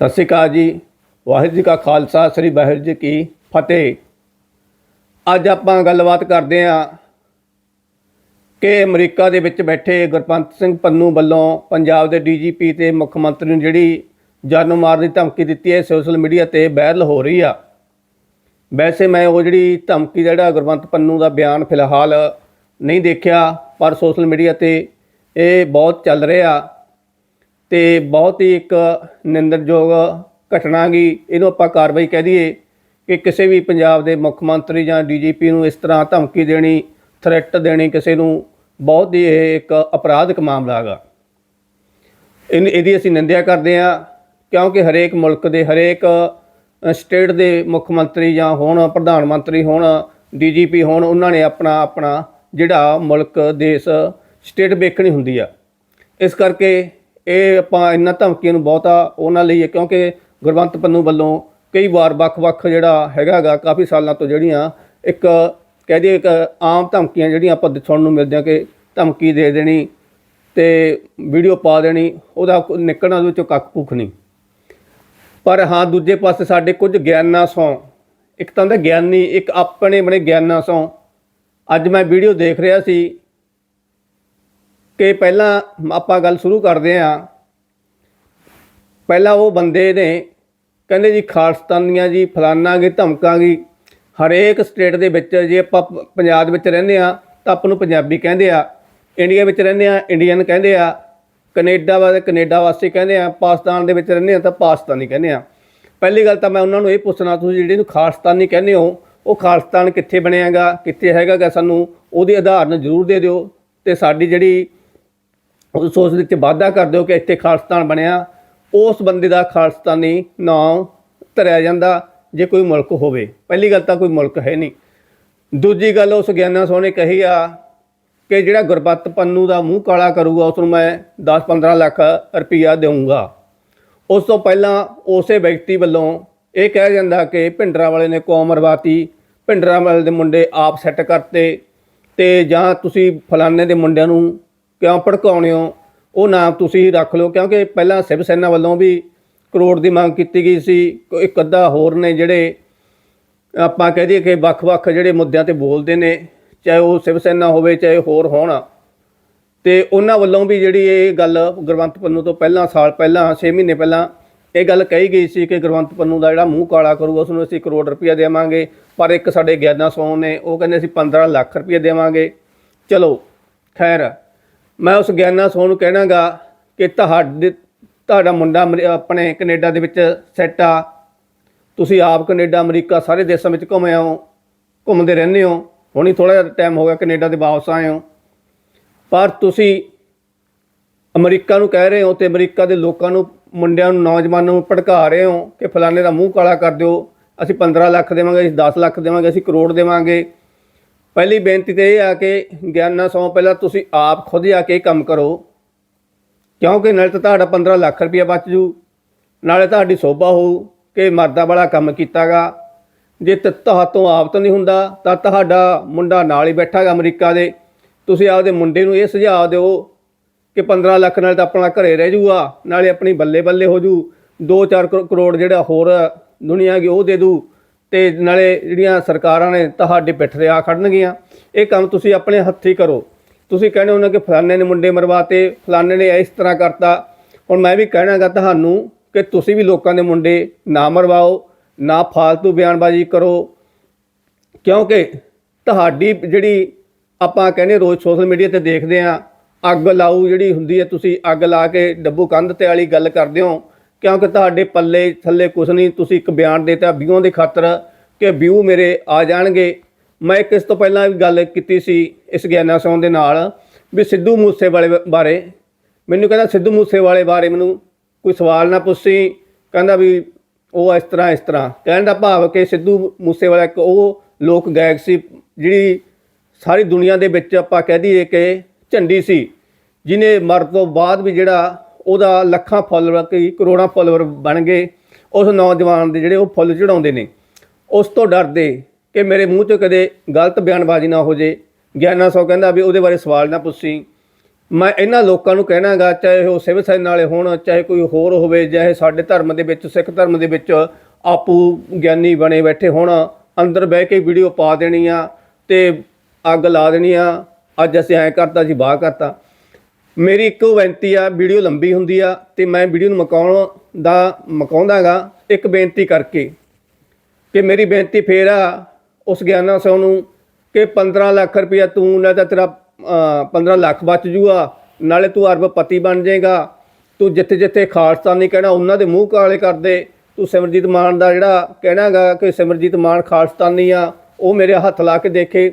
ਸਤਿ ਸ਼੍ਰੀ ਅਕਾਲ ਜੀ। ਵਾਹਿਗੁਰੂ ਜੀ ਕਾ ਖਾਲਸਾ, ਸ੍ਰੀ ਵਾਹਿਗੁਰੂ ਜੀ ਕੀ ਫਤਿਹ। ਅੱਜ ਆਪਾਂ ਗੱਲਬਾਤ ਕਰਦੇ ਹਾਂ ਕਿ ਅਮਰੀਕਾ ਦੇ ਵਿੱਚ ਬੈਠੇ ਗੁਰਪੰਤ ਸਿੰਘ ਪੰਨੂ ਵੱਲੋਂ ਪੰਜਾਬ ਦੇ ਡੀਜੀਪੀ ਤੇ ਮੁੱਖ ਮੰਤਰੀ ਨੂੰ ਜਿਹੜੀ ਜਾਨ ਮਾਰਨ ਦੀ ਧਮਕੀ ਦਿੱਤੀ ਹੈ ਸੋਸ਼ਲ ਮੀਡੀਆ ਤੇ ਵਾਇਰਲ ਹੋ ਰਹੀ ਆ। ਵੈਸੇ ਮੈਂ ਉਹ ਜਿਹੜੀ ਧਮਕੀ ਜਿਹੜਾ ਗੁਰਵੰਤ ਪੰਨੂ ਦਾ ਬਿਆਨ ਫਿਲਹਾਲ ਨਹੀਂ ਦੇਖਿਆ, ਪਰ ਸੋਸ਼ਲ ਮੀਡੀਆ ਤੇ ਇਹ ਬਹੁਤ ਚੱਲ ਰਿਹਾ। ਤੇ ਬਹੁਤ ਹੀ ਇੱਕ ਨਿੰਦਣਯੋਗ ਘਟਨਾ ਗਈ ਇਹਨੂੰ ਆਪਾਂ ਕਾਰਵਾਈ ਕਹਿ ਦਈਏ ਕਿ ਕਿਸੇ ਵੀ ਪੰਜਾਬ ਦੇ ਮੁੱਖ ਮੰਤਰੀ ਜਾਂ ਡੀਜੀਪੀ ਨੂੰ ਇਸ ਤਰ੍ਹਾਂ ਧਮਕੀ ਦੇਣੀ ਥ੍ਰੈਟ ਦੇਣੀ ਕਿਸੇ ਨੂੰ ਬਹੁਤ ਹੀ ਇਹ ਇੱਕ ਅਪਰਾਧਿਕ ਮਾਮਲਾ ਹੈਗਾ। ਇਨ ਇਹਦੀ ਅਸੀਂ ਨਿੰਦਿਆ ਕਰਦੇ ਹਾਂ ਕਿਉਂਕਿ ਹਰੇਕ ਮੁਲਕ ਦੇ, ਹਰੇਕ ਸਟੇਟ ਦੇ ਮੁੱਖ ਮੰਤਰੀ ਜਾਂ ਹੋਣ ਪ੍ਰਧਾਨ ਮੰਤਰੀ, ਹੋਣ ਡੀਜੀਪੀ ਹੋਣ ਉਹਨਾਂ ਨੇ ਆਪਣਾ ਆਪਣਾ ਜਿਹੜਾ ਮੁਲਕ, ਦੇਸ਼ ਸਟੇਟ ਵੇਖਣੀ ਹੁੰਦੀ ਆ। ਇਸ ਕਰਕੇ ਇਹ ਆਪਾਂ ਇਹਨਾਂ ਧਮਕੀਆਂ ਨੂੰ ਬਹੁਤਾ ਉਹਨਾਂ ਲਈ ਹੈ ਕਿਉਂਕਿ ਗੁਰਵੰਤ ਪੰਨੂ ਵੱਲੋਂ ਕਈ ਵਾਰ ਵੱਖ-ਵੱਖ ਜਿਹੜਾ ਹੈਗਾਗਾ ਕਾਫੀ ਸਾਲਾਂ ਤੋਂ ਜਿਹੜੀਆਂ ਇੱਕ ਕਹਿ ਦਈਏ ਇੱਕ ਆਮ ਧਮਕੀਆਂ ਜਿਹੜੀਆਂ ਆਪਾਂ ਸੁਣਨ ਨੂੰ ਮਿਲਦੀਆਂ ਕਿ ਧਮਕੀ ਦੇ ਦੇਣੀ ਤੇ ਵੀਡੀਓ ਪਾ ਦੇਣੀ, ਉਹਦਾ ਨਿਕਲਣਾ ਉਹਦੇ ਵਿੱਚੋਂ ਕੱਖ ਕੁੱਖ ਨਹੀਂ। ਪਰ ਹਾਂ, ਦੂਜੇ ਪਾਸੇ ਸਾਡੇ ਕੁਝ ਗਿਆਨਾਂ ਸੋਂ। ਇੱਕ ਤਾਂ ਹੁੰਦਾ ਗਿਆਨੀ, ਇੱਕ ਆਪਣੇ ਬਣੇ ਗਿਆਨਾਂ ਸੋਂ। ਅੱਜ ਮੈਂ ਵੀਡੀਓ ਦੇਖ ਰਿਹਾ ਸੀ ਕਿ ਪਹਿਲਾਂ ਆਪਾਂ ਗੱਲ ਸ਼ੁਰੂ ਕਰਦੇ ਹਾਂ। ਪਹਿਲਾਂ ਉਹ ਬੰਦੇ ਨੇ ਕਹਿੰਦੇ ਜੀ ਖਾਲਸਤਾਨੀਆਂ ਜੀ, ਫਲਾਨਾ ਫਲਾਨਾਂਗੇ ਧਮਕਾਂਗੀ ਹਰੇਕ ਸਟੇਟ ਦੇ ਵਿੱਚ ਜੇ ਆਪਾਂ ਪੰਜਾਬ ਵਿੱਚ ਰਹਿੰਦੇ ਆ ਤਾਂ ਆਪਾਂ ਨੂੰ ਪੰਜਾਬੀ ਕਹਿੰਦੇ ਆ। ਇੰਡੀਆ ਵਿੱਚ ਰਹਿੰਦੇ ਆ ਇੰਡੀਅਨ ਕਹਿੰਦੇ ਆ। ਕੈਨੇਡਾ ਵਾਲੇ ਕੈਨੇਡਾ ਵਾਸੀ ਕਹਿੰਦੇ ਆ। ਪਾਕਿਸਤਾਨ ਦੇ ਵਿੱਚ ਰਹਿੰਦੇ ਆ ਤਾਂ ਪਾਕਿਸਤਾਨੀ ਕਹਿੰਦੇ ਆ। ਪਹਿਲੀ ਗੱਲ ਤਾਂ ਮੈਂ ਉਹਨਾਂ ਨੂੰ ਇਹ ਪੁੱਛਣਾ, ਤੁਸੀਂ ਜਿਹੜੇ ਨੂੰ ਖਾਲਸਤਾਨੀ ਕਹਿੰਦੇ ਹੋ, ਉਹ ਖਾਲਸਤਾਨ ਕਿੱਥੇ ਬਣਿਆਗਾ ਕਿੱਥੇ ਹੈਗਾਗਾ ਸਾਨੂੰ, ਉਹਦੀ ਆਧਾਰਨ ਜ਼ਰੂਰ ਦੇ ਦਿਓ। ਤੇ ਸਾਡੀ ਜਿਹੜੀ ਉਸ ਸੋਚ ਵਿੱਚ ਵਾਅਦਾ ਕਰ ਦਿਓ ਕਿ ਇੱਥੇ ਖਾਲਿਸਤਾਨ ਬਣਿਆ। ਉਸ ਬੰਦੇ ਦਾ ਖਾਲਸਤਾਨੀ ਨਾਂ ਧਰਿਆ ਜਾਂਦਾ ਜੇ ਕੋਈ ਮੁਲਕ ਹੋਵੇ। ਪਹਿਲੀ ਗੱਲ ਤਾਂ ਕੋਈ ਮੁਲਕ ਹੈ ਨਹੀਂ। ਦੂਜੀ ਗੱਲ ਉਸ ਗਿਆਨਾ ਸੋਨੇ ਕਹੀ ਆ ਕਿ ਜਿਹੜਾ ਗੁਰਬੱਤ ਪੰਨੂ ਦਾ ਮੂੰਹ ਕਾਲਾ ਕਰੂਗਾ, ਉਸ ਨੂੰ ਮੈਂ 10-15 ਲੱਖ ਰੁਪਈਆ ਦੇਵਾਂਗਾ ਉਸ ਤੋਂ ਪਹਿਲਾਂ ਉਸੇ ਵਿਅਕਤੀ ਵੱਲੋਂ ਇਹ ਕਿਹਾ ਜਾਂਦਾ ਕਿ ਭਿੰਡਰਾਂ ਵਾਲੇ ਨੇ ਕੌਮ ਮਰਵਾਤੀ ਭਿੰਡਰਾਂ ਵਾਲੇ ਦੇ ਮੁੰਡੇ ਆਪ ਸੈੱਟ ਕਰਤੇ ਤੇ ਜਾਂ ਤੁਸੀਂ ਫਲਾਣੇ ਦੇ ਮੁੰਡਿਆਂ ਨੂੰ ਕਿਉਂ ਭੜਕਾਉਣੇ ਹੋ? ਉਹ ਨਾਮ ਤੁਸੀਂ ਹੀ ਰੱਖ ਲਓ, ਕਿਉਂਕਿ ਪਹਿਲਾਂ ਸਿਵ ਸੈਨਾ ਵੱਲੋਂ ਵੀ ਕਰੋੜ ਦੀ ਮੰਗ ਕੀਤੀ ਗਈ ਸੀ। ਇੱਕ ਅੱਧਾ ਹੋਰ ਨੇ ਜਿਹੜੇ ਆਪਾਂ ਕਹਿ ਦਈਏ ਕਿ ਵੱਖ-ਵੱਖ ਜਿਹੜੇ ਮੁੱਦਿਆਂ ਤੇ ਬੋਲਦੇ ਨੇ, ਚਾਹੇ ਉਹ ਸਿਵ ਸੈਨਾ ਹੋਵੇ, ਚਾਹੇ ਹੋਰ ਹੋਣ। ਤੇ ਉਹਨਾਂ ਵੱਲੋਂ ਵੀ ਜਿਹੜੀ ਇਹ ਗੱਲ ਗੁਰਵੰਤ ਪੰਨੂ ਤੋਂ ਪਹਿਲਾਂ, ਸਾਲ ਪਹਿਲਾਂ 6 ਮਹੀਨੇ ਪਹਿਲਾਂ ਇਹ ਗੱਲ ਕਹੀ ਗਈ ਸੀ ਕਿ ਗੁਰਵੰਤ ਪੰਨੂ ਦਾ ਜਿਹੜਾ ਮੂੰਹ ਕਾਲਾ ਕਰੂਗਾ ਉਸ ਨੂੰ ਅਸੀਂ ਕਰੋੜ ਰੁਪਇਆ ਦੇਵਾਂਗੇ, ਪਰ ਇੱਕ ਸਾਡੇ ਗਿਆਨਾ ਸੋਨ ਨੇ, ਉਹ ਕਹਿੰਦੇ ਅਸੀਂ 15 ਲੱਖ ਰੁਪਇਆ ਦੇਵਾਂਗੇ। ਚਲੋ, ਖੈਰ। ਮੈਂ ਉਸ ਗਿਆਨਾ ਸੋਨ ਨੂੰ ਕਹਿਣਾਗਾ ਕਿ ਤੁਹਾਡੇ, ਤੁਹਾਡਾ ਮੁੰਡਾ ਅਮਰੀ- ਆਪਣੇ ਕੈਨੇਡਾ ਦੇ ਵਿੱਚ ਸੈੱਟ ਆ। ਤੁਸੀਂ ਆਪ ਕੈਨੇਡਾ, ਅਮਰੀਕਾ ਸਾਰੇ ਦੇਸ਼ਾਂ ਵਿੱਚ ਘੁੰਮੇ ਹੋ ਘੁੰਮਦੇ ਰਹਿੰਦੇ ਹੋ। ਹੁਣੀ ਥੋੜਾ ਜਿਹਾ ਟਾਈਮ ਹੋ ਗਿਆ ਕੈਨੇਡਾ ਦੇ ਵਾਪਸ ਆਏ ਹੋ। ਪਰ ਤੁਸੀਂ ਅਮਰੀਕਾ ਨੂੰ ਕਹਿ ਰਹੇ ਹੋ ਤੇ ਅਮਰੀਕਾ ਦੇ ਲੋਕਾਂ ਨੂੰ, ਮੁੰਡਿਆਂ ਨੂੰ, ਨੌਜਵਾਨਾਂ ਨੂੰ ਭੜਕਾ ਰਹੇ ਹੋ ਕਿ ਫਲਾਣੇ ਦਾ ਮੂੰਹ ਕਾਲਾ ਕਰ ਦਿਓ। ਅਸੀਂ 15 ਲੱਖ ਦੇਵਾਂਗੇ, ਅਸੀਂ 10 ਲੱਖ ਦੇਵਾਂਗੇ, ਅਸੀਂ ਕਰੋੜ ਦੇਵਾਂਗੇ। ਪਹਿਲੀ ਬੇਨਤੀ ਤੇ ਇਹ ਆ ਕਿ ਗਿਆਨਾ ਸੌ ਪਹਿਲਾਂ ਤੁਸੀਂ ਆਪ ਖੁਦ ਜਾ ਕੇ ਇਹ ਕੰਮ ਕਰੋ। ਕਿਉਂਕਿ ਨਾਲੇ ਤਾਂ ਤੁਹਾਡਾ 15 ਲੱਖ ਰੁਪਇਆ ਬਚ ਜੂ। ਨਾਲੇ ਤੁਹਾਡੀ ਸੋਭਾ ਹੋਊ ਕਿ ਮਰਦਾ ਵਾਲਾ ਕੰਮ ਕੀਤਾਗਾ। ਜੇ ਤ- ਤੁਹਾਤੋਂ ਆਪ ਤਾਂ ਨਹੀਂ ਹੁੰਦਾ, ਤਾਂ ਤੁਹਾਡਾ ਮੁੰਡਾ ਨਾਲ ਹੀ ਬੈਠਾਗਾ ਅਮਰੀਕਾ ਦੇ। ਤੁਸੀਂ ਆਪਦੇ ਮੁੰਡੇ ਨੂੰ ਇਹ ਸੁਝਾਅ ਦਿਓ ਕਿ 15 ਲੱਖ ਨਾਲ ਤਾਂ ਆਪਣਾ ਘਰੇ ਰਹਿ ਜੂਗਾ, ਨਾਲੇ ਆਪਣੀ ਬੱਲੇ ਬੱਲੇ ਹੋ ਜੂ। 2-4 ਕਰੋੜ ਜਿਹੜਾ ਹੋਰ ਦੁਨੀਆ ਕੀ ਉਹ ਦੇ ਦੂ। ਤੇ ਨਾਲੇ ਜਿਹੜੀਆਂ ਸਰਕਾਰਾਂ ਨੇ ਤੁਹਾਡੇ ਪਿੱਠ ਤੇ ਆ ਖੜਨਗੀਆਂ, ਇਹ ਕੰਮ ਤੁਸੀਂ ਆਪਣੇ ਹੱਥੀ ਕਰੋ। ਤੁਸੀਂ ਕਹਿੰਦੇ ਹੋ ਨਾ ਕਿ ਫਲਾਣੇ ਨੇ ਮੁੰਡੇ ਮਰਵਾਤੇ, ਫਲਾਣੇ ਨੇ ਇਸ ਤਰ੍ਹਾਂ ਕਰਤਾ। ਹੁਣ ਮੈਂ ਵੀ ਕਹਿਣਾਗਾ ਤੁਹਾਨੂੰ ਕਿ ਤੁਸੀਂ ਵੀ ਲੋਕਾਂ ਦੇ ਮੁੰਡੇ ਨਾ ਮਰਵਾਓ, ਨਾ ਫਾਲਤੂ ਬਿਆਨਬਾਜ਼ੀ ਕਰੋ। ਕਿਉਂਕਿ ਤੁਹਾਡੀ ਜਿਹੜੀ ਆਪਾਂ ਕਹਿੰਦੇ ਰੋਜ਼ ਸੋਸ਼ਲ ਮੀਡੀਆ ਤੇ ਦੇਖਦੇ ਆ, ਅੱਗ ਲਾਊ ਜਿਹੜੀ ਹੁੰਦੀ ਹੈ, ਤੁਸੀਂ ਅੱਗ ਲਾ ਕੇ ਡੱਬੂ ਕੰਧ ਤੇ ਵਾਲੀ ਗੱਲ ਕਰਦੇ ਹੋ। ਕਿਉਂਕਿ ਤੁਹਾਡੇ ਪੱਲੇ ਥੱਲੇ ਕੁਛ ਨਹੀਂ, ਤੁਸੀਂ ਇੱਕ ਬਿਆਨ ਦੇਤਾ ਵਿਊਆਂ ਦੇ ਖਾਤਰ ਕਿ ਵਿਊ ਮੇਰੇ ਆ ਜਾਣਗੇ। ਮੈਂ ਇੱਕ ਇਸ ਤੋਂ ਪਹਿਲਾਂ ਵੀ ਗੱਲ ਕੀਤੀ ਸੀ ਇਸ ਗਿਆਨਾ ਸੌਂ ਦੇ ਨਾਲ ਵੀ ਸਿੱਧੂ ਮੂਸੇ ਵਾਲੇ ਬਾਰੇ। ਮੈਨੂੰ ਕਹਿੰਦਾ, ਸਿੱਧੂ ਮੂਸੇ ਵਾਲੇ ਬਾਰੇ ਮੈਨੂੰ ਕੋਈ ਸਵਾਲ ਨਾ ਪੁੱਛੀ। ਕਹਿੰਦਾ ਵੀ ਉਹ ਇਸ ਤਰ੍ਹਾਂ ਇਸ ਤਰ੍ਹਾਂ। ਕਹਿਣ ਦਾ ਭਾਵ ਕਿ ਸਿੱਧੂ ਮੂਸੇ ਵਾਲਾ ਇੱਕ ਉਹ ਲੋਕ ਗਾਇਕ ਸੀ ਜਿਹੜੀ ਸਾਰੀ ਦੁਨੀਆ ਦੇ ਵਿੱਚ ਆਪਾਂ ਕਹਿ ਦਈਏ ਕਿ ਝੰਡੀ ਸੀ ਜਿਨੇ ਮਰਨ ਤੋਂ ਬਾਅਦ ਵੀ ਜਿਹੜਾ ਉਹਦਾ ਲੱਖਾਂ ਫਾਲੋਅਰ ਕਈ ਕਰੋੜਾਂ ਫਾਲੋਅਰ ਬਣ ਗਏ। ਉਸ ਨੌਜਵਾਨ ਦੇ ਜਿਹੜੇ ਉਹ ਫੁੱਲ ਚੜਾਉਂਦੇ ਨੇ, ਉਸ ਤੋਂ ਡਰਦੇ ਕਿ ਮੇਰੇ ਮੂੰਹ 'ਚੋਂ ਕਦੇ ਗਲਤ ਬਿਆਨਬਾਜ਼ੀ ਨਾ ਹੋ ਜੇ। ਗਿਆਨਾ ਸੌ ਕਹਿੰਦਾ ਵੀ ਉਹਦੇ ਬਾਰੇ ਸਵਾਲ ਨਾ ਪੁੱਛੀ। ਮੈਂ ਇਹਨਾਂ ਲੋਕਾਂ ਨੂੰ ਕਹਿਣਾਗਾ, ਚਾਹੇ ਉਹ ਸਿਵ ਸੈਨ ਵਾਲੇ ਹੋਣ, ਚਾਹੇ ਕੋਈ ਹੋਰ ਹੋਵੇ, ਚਾਹੇ ਸਾਡੇ ਧਰਮ ਦੇ ਵਿੱਚ, ਸਿੱਖ ਧਰਮ ਦੇ ਵਿੱਚ ਆਪੂ ਗਿਆਨੀ ਬਣੇ ਬੈਠੇ ਹੋਣ, ਅੰਦਰ ਬਹਿ ਕੇ ਵੀਡੀਓ ਪਾ ਦੇਣੀ ਆ ਤੇ ਅੱਗ ਲਾ ਦੇਣੀ ਆ ਅੱਜ ਅਸੀਂ ਐਂ ਕਰਤਾ ਜੀ ਬਾਹ ਕਰਤਾ। ਮੇਰੀ ਇੱਕੋ ਬੇਨਤੀ ਆ ਵੀਡੀਓ ਲੰਬੀ ਹੁੰਦੀ ਆ ਤੇ ਮੈਂ ਵੀਡੀਓ ਨੂੰ ਮਕਾਉਣ ਦਾ ਮਕਾਉਂਦਾਗਾ ਇੱਕ ਬੇਨਤੀ ਕਰਕੇ ਕਿ ਮੇਰੀ ਬੇਨਤੀ ਫੇਰ ਆ ਉਸ ਗਿਆਨਾ ਸੌ ਨੂੰ ਕਿ 15 ਲੱਖ ਰੁਪਇਆ ਤੂੰ ਨਾ ਤਾਂ ਤੇਰਾ ਅਹ, 15 ਲੱਖ ਬਚ ਜੂਗਾ ਨਾਲੇ ਤੂੰ ਅਰਬਪਤੀ ਬਣ ਜਾਏਗਾ। ਤੂੰ ਜਿੱਥੇ ਜਿੱਥੇ ਖਾਲਸਤਾਨੀ ਕਹਿਣਾ ਉਹਨਾਂ ਦੇ ਮੂੰਹ ਕਾਲੇ ਕਰ ਦੇ। ਤੂੰ ਸਿਮਰਜੀਤ ਮਾਨ ਦਾ ਜਿਹੜਾ ਕਹਿਣਾਗਾ ਕਿ ਸਿਮਰਜੀਤ ਮਾਨ ਖਾਲਸਤਾਨੀ ਆ ਉਹ ਮੇਰੇ ਹੱਥ ਲਾ ਕੇ ਦੇਖੇ।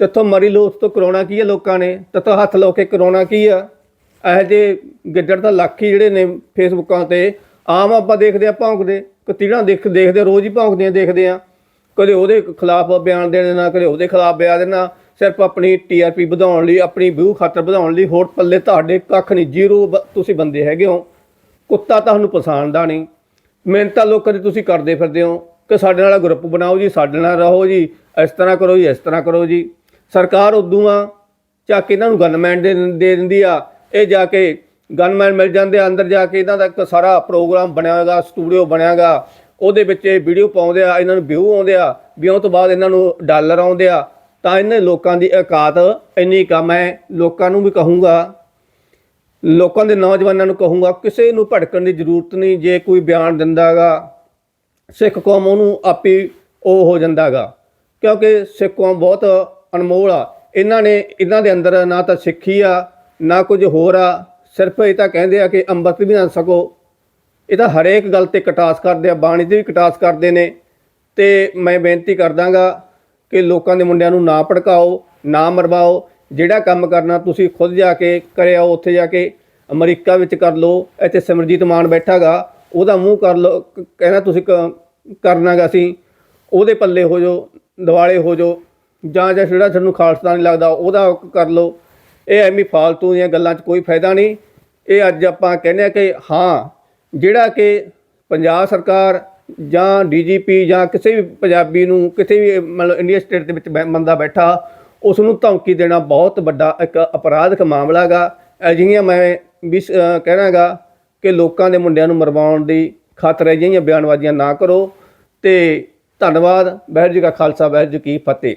ਤੇਥੋਂ ਮਰੀ ਲੋਕ ਤੋਂ ਕਰਾਉਣਾ ਕੀ ਆ ਲੋਕਾਂ ਨੇ? ਤੇਥੋਂ ਹੱਥ ਲਾ ਕੇ ਕਰਾਉਣਾ ਕੀ ਆ? ਇਹੋ ਜਿਹੇ ਗਿੱਦੜ ਤਾਂ ਲੱਖ ਹੀ ਜਿਹੜੇ ਨੇ ਫੇਸਬੁੱਕਾਂ ਤੇ। ਆਮ ਆਪਾਂ ਦੇਖਦੇ ਆ ਭੌਂਕਦੇ, ਕਤੀੜਾਂ ਦੇਖ ਦੇਖਦੇ ਰੋਜ਼ ਹੀ ਭੌਂਕਦੇ ਆ ਦੇਖਦੇ ਆ ਕਦੇ ਉਹਦੇ ਖਿਲਾਫ ਬਿਆਨ ਦੇ ਦੇਣਾ ਕਦੇ ਉਹਦੇ ਖਿਲਾਫ ਬਿਆਨ ਦੇਣਾ ਸਿਰਫ ਆਪਣੀ ਟੀਆਰਪੀ ਵਧਾਉਣ ਲਈ, ਆਪਣੀ ਵਿਊ ਖਾਤਰ ਵਧਾਉਣ ਲਈ ਹੋਰ ਪੱਲੇ ਤੁਹਾਡੇ ਕੱਖ ਨਹੀਂ। ਜ਼ੀਰੋ ਬ- ਤੁਸੀਂ ਬੰਦੇ ਹੈਗੇ ਹੋ। ਕੁੱਤਾ ਤੁਹਾਨੂੰ ਪਛਾਣਦਾ ਨਹੀਂ। ਮਿਹਨਤਾਂ ਲੋਕਾਂ ਦੀ ਤੁਸੀਂ ਕਰਦੇ ਫਿਰਦੇ ਹੋ। ਕਿ ਸਾਡੇ ਨਾਲ ਗਰੁੱਪ ਬਣਾਓ ਜੀ, ਸਾਡੇ ਨਾਲ ਰਹੋ ਜੀ। ਇਸ ਤਰ੍ਹਾਂ ਕਰੋ ਜੀ, ਇਸ ਤਰ੍ਹਾਂ ਕਰੋ ਜੀ। ਸਰਕਾਰ ਉਦੋਂ ਆ, ਚੱਕ ਕੇ ਇਹਨਾਂ ਨੂੰ ਗਨਮੈਨ ਦੇ ਦਿੰਦੀ ਆ। ਇਹ ਜਾ ਕੇ ਗਨਮੈਨ ਮਿਲ ਜਾਂਦੇ ਆ, ਅੰਦਰ ਜਾ ਕੇ ਇਹਨਾਂ ਦਾ ਇੱਕ ਸਾਰਾ ਪ੍ਰੋਗਰਾਮ ਬਣਿਆ ਹੋਏਗਾ ਸਟੂਡੀਓ ਬਣਿਆਗਾ। ਉਹਦੇ ਵਿੱਚ ਇਹ ਵੀਡੀਓ ਪਾਉਂਦੇ ਆ ਇਹਨਾਂ ਨੂੰ ਵਿਊ ਆਉਂਦੇ ਆ ਵਿਊ ਤੋਂ ਬਾਅਦ ਇਹਨਾਂ ਨੂੰ ਡਾਲਰ ਆਉਂਦੇ ਆ। ਤਾਂ ਇਹਨਾਂ ਲੋਕਾਂ ਦੀ ਔਕਾਤ ਇੰਨੀ ਕਮ ਹੈ ਲੋਕਾਂ ਨੂੰ ਵੀ ਕਹੂੰਗਾ ਲੋਕਾਂ ਦੇ ਨੌਜਵਾਨਾਂ ਨੂੰ ਕਹੂੰਗਾ ਕਿਸੇ ਨੂੰ ਭੜਕਣ ਦੀ ਜ਼ਰੂਰਤ ਨਹੀਂ ਜੇ ਕੋਈ ਬਿਆਨ ਦਿੰਦਾਗਾ ਸਿੱਖ ਕੌਮ ਉਹਨੂੰ ਆਪੇ ਉਹ ਹੋ ਜਾਂਦਾਗਾ। ਕਿਉਂਕਿ ਸਿੱਖ ਕੌਮ ਬਹੁਤ ਅਨਮੋਲ ਆ। ਇਹਨਾਂ ਨੇ ਇਹਨਾਂ ਦੇ ਅੰਦਰ ਨਾ ਤਾਂ ਸਿੱਖੀ ਆ ਨਾ ਕੁਝ ਹੋਰ ਆ। ਸਿਰਫ ਇਹ ਤਾਂ ਕਹਿੰਦੇ ਆ ਕਿ ਅੰਮ੍ਰਿਤ ਵੀ ਨਾ ਸਕੋ। ਇਹ ਤਾਂ ਹਰੇਕ ਗੱਲ ਤੇ ਕਟਾਸ ਕਰਦੇ ਆ, ਬਾਣੀ ਤੇ ਵੀ ਕਟਾਸ ਕਰਦੇ ਨੇ। ਤੇ ਮੈਂ ਬੇਨਤੀ ਕਰਦਾਗਾ ਕਿ ਲੋਕਾਂ ਦੇ ਮੁੰਡਿਆਂ ਨੂੰ ਨਾ ਭੜਕਾਓ, ਨਾ ਮਰਵਾਓ। ਜਿਹੜਾ ਕੰਮ ਕਰਨਾ ਤੁਸੀਂ ਖੁਦ ਜਾ ਕੇ ਕਰਿਆ, ਉੱਥੇ ਜਾ ਕੇ ਅਮਰੀਕਾ ਵਿੱਚ ਕਰ ਲਓ, ਇੱਥੇ ਸਿਮਰਜੀਤ ਮਾਨ ਬੈਠਾਗਾ, ਉਹਦਾ ਮੂੰਹ ਕਰ ਲਓ ਕਹਿੰਦਾ ਤੁਸੀਂ ਕ- ਕਰਨਾਗਾ ਸੀ ਉਹਦੇ ਪੱਲੇ ਹੋ ਜਾਓ, ਦਿਵਾਲੇ ਹੋ ਜਾਓ। ਜਾਂ ਜਾਂ ਜਿਹੜਾ ਤੁਹਾਨੂੰ ਖਾਲਸਾ ਨਹੀਂ ਲੱਗਦਾ, ਉਹਦਾ ਕਰ ਲਓ। ਇਹ ਐਵੇਂ ਫਾਲਤੂ ਦੀਆਂ ਗੱਲਾਂ 'ਚ ਕੋਈ ਫਾਇਦਾ ਨਹੀਂ। ਇਹ ਅੱਜ ਆਪਾਂ ਕਹਿੰਦੇ ਆ ਕਿ ਹਾਂ, ਜਿਹੜਾ ਕਿ ਪੰਜਾਬ ਸਰਕਾਰ ਜਾਂ ਡੀਜੀਪੀ ਜਾਂ ਕਿਸੇ ਵੀ ਪੰਜਾਬੀ ਨੂੰ ਕਿਸੇ ਵੀ, ਮਤਲਬ ਇੰਡੀਆ ਸਟੇਟ ਦੇ ਵਿੱਚ ਬੈ- ਬੰਦਾ ਬੈਠਾ ਉਸ ਨੂੰ ਧਮਕੀ ਦੇਣਾ ਬਹੁਤ ਵੱਡਾ ਇੱਕ ਅਪਰਾਧਿਕ ਮਾਮਲਾ ਗਾ ਅਜਿਹੀਆਂ ਮੈਂ ਵੀ ਸ- ਅਹ ਕਹਿਣਾਗਾ ਕਿ ਲੋਕਾਂ ਦੇ ਮੁੰਡਿਆਂ ਨੂੰ ਮਰਵਾਉਣ ਦੀ ਖਾਤਰ ਅਜਿਹੀਆਂ ਬਿਆਨਬਾਜ਼ੀਆਂ ਨਾ ਕਰੋ। ਤੇ ਧੰਨਵਾਦ, ਵਾਹਿਗੁਰੂ ਜੀ ਕਾ ਖਾਲਸਾ, ਵਾਹਿਗੁਰੂ ਜੀ ਕੀ ਫਤਿਹ।